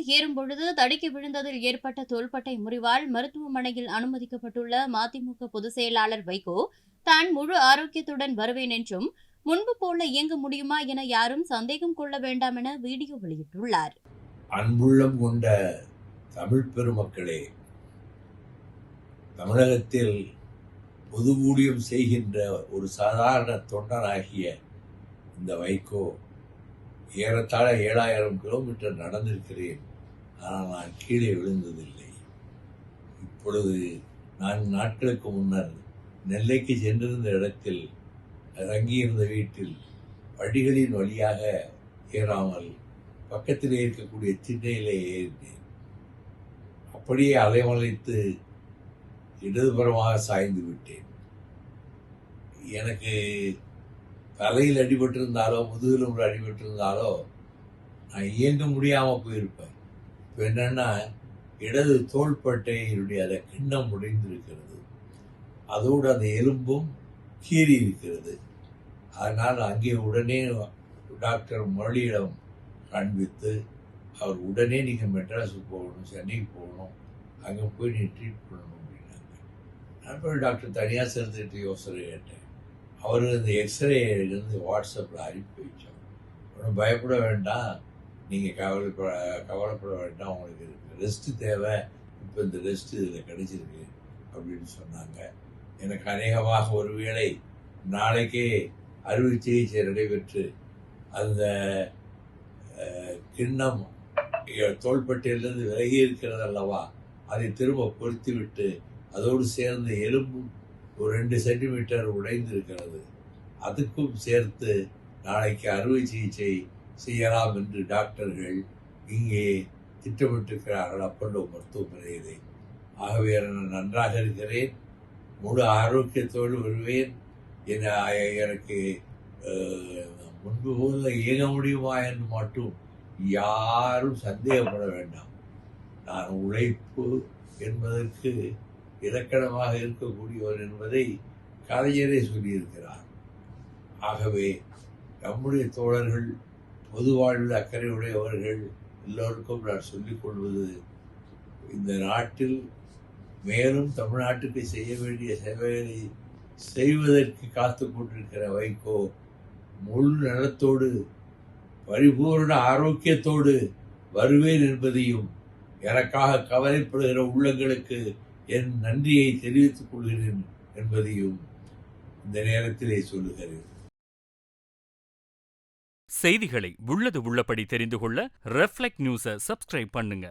ரோட்டில் ஏறும் பொழுது தடுக்கி விழுந்ததில் ஏற்பட்ட தோள்பட்டை முறிவால் மருத்துவமனையில் அனுமதிக்கப்பட்டுள்ள மதிமுக பொதுச் செயலாளர் வைகோ தான் முழு ஆரோக்கியத்துடன் வருவேன் என்றும் முன்பு போல இயங்க முடியுமா என யாரும் சந்தேகம் கொள்ள வேண்டாம் என வீடியோ வெளியிட்டுள்ளார். அன்புள்ளம் கொண்ட தமிழ் பெருமக்களே தமிழகத்தில் பொது ஊழியம் செய்கின்ற ஒரு சாதாரண தொண்டனாகிய இந்த வைகோ ஏறத்தாழ ஏழாயிரம் கிலோமீட்டர் நடந்திருக்கிறேன். ஆனால் நான் கீழே விழுந்ததில்லை. இப்பொழுது நான் நாட்களுக்கு முன்னர் நெல்லைக்கு சென்றிருந்த இடத்தில் தங்கியிருந்த வீட்டில் படிகளின் வழியாக ஏறாமல் பக்கத்திலே இருக்கக்கூடிய திண்ணையிலே ஏறினேன். அப்படியே அலைமலைத்து இடதுபுறமாக சாய்ந்து விட்டேன். எனக்கு தலையில் அடிபட்டிருந்தாலோ முதுகிலும் அடிபட்டிருந்தாலோ நான் இயங்க முடியாமல் போயிருப்பேன். இப்போ என்னென்னா இடது தோள்பட்டையினுடைய அந்த கிண்ணம் உடைந்திருக்கிறது. அதோடு அந்த எலும்பும் கீறி இருக்கிறது. அதனால் அங்கே உடனே டாக்டர் முரளியிடம் காண்பித்து அவர் உடனே நீங்கள் மெட்ராஸுக்கு போகணும் சென்னைக்கு போகணும் அங்கே போய் நீ ட்ரீட் பண்ணணும் அப்படின்னாங்க. நான் போய் டாக்டர் தனியாக சேர்த்துக்கிட்டு யோசனை கேட்டேன். அவர் இந்த எக்ஸ்ரே இருந்து வாட்ஸ்அப்பில் அனுப்பி வச்சோம். ஒன்றும் பயப்பட வேண்டாம். நீங்கள் கவலைப்பட கவலைப்பட வேண்டாம். உங்களுக்கு ரெஸ்ட்டு தேவை. இப்போ இந்த ரெஸ்ட்டு இதில் கிடைச்சிருக்கு அப்படின்னு சொன்னாங்க. எனக்கு அநேகமாக ஒருவேளை நாளைக்கே அறுவை சிகிச்சை நடைபெற்று அந்த கிண்ணம் எ- தோள்பட்டையிலிருந்து விலகி இருக்கிறது அல்லவா? அதை திரும்ப பொருத்திவிட்டு அதோடு சேர்ந்து எலும்பும் ஒரு ரெண்டு சென்டிமீட்டர் உடைந்திருக்கிறது. அதுக்கும் சேர்த்து நாளைக்கு அறுவை சிகிச்சை செய்யலாம் என்று டாக்டர்கள் இங்கே திட்டமிட்டிருக்கிறார்கள். அப்பல்லோ மருத்துவமனையிலே. ஆகவே நான் நன்றாக இருக்கிறேன். முழு ஆரோக்கியத்தோடு வருவேன். என எனக்கு முன்பு போல இயங்க முடியுமா என்று மட்டும் யாரும் சந்தேகப்பட வேண்டாம். நான் உழைப்பு என்பதற்கு இலக்கணமாக இருக்கக்கூடியவர் என்பதை கலைஞரே சொல்லியிருக்கிறார். ஆகவே நம்முடைய தோழர்கள் பொது வாழ்வில் அக்கறை உடையவர்கள் எல்லோருக்கும் நான் சொல்லிக் கொள்வது இந்த நாட்டில் மேலும் தமிழ்நாட்டுக்கு செய்ய வேண்டிய சேவைகளை செய்வதற்கு காத்து கொண்டிருக்கிற வைகோ முழு நலத்தோடு பரிபூர்ண ஆரோக்கியத்தோடு வருவேன் என்பதையும் எனக்காக கவலைப்படுகிற உள்ளங்களுக்கு என் நன்றியை தெரிவித்துக் கொள்கிறேன் என்பதையும் இந்த நேரத்திலே சொல்லுகிறேன். செய்திகளை உள்ளது உள்ளபடி தெரிந்து கொள்ள ரெஃப்ளெக்ட் நியூஸை சப்ஸ்கிரைப் பண்ணுங்க.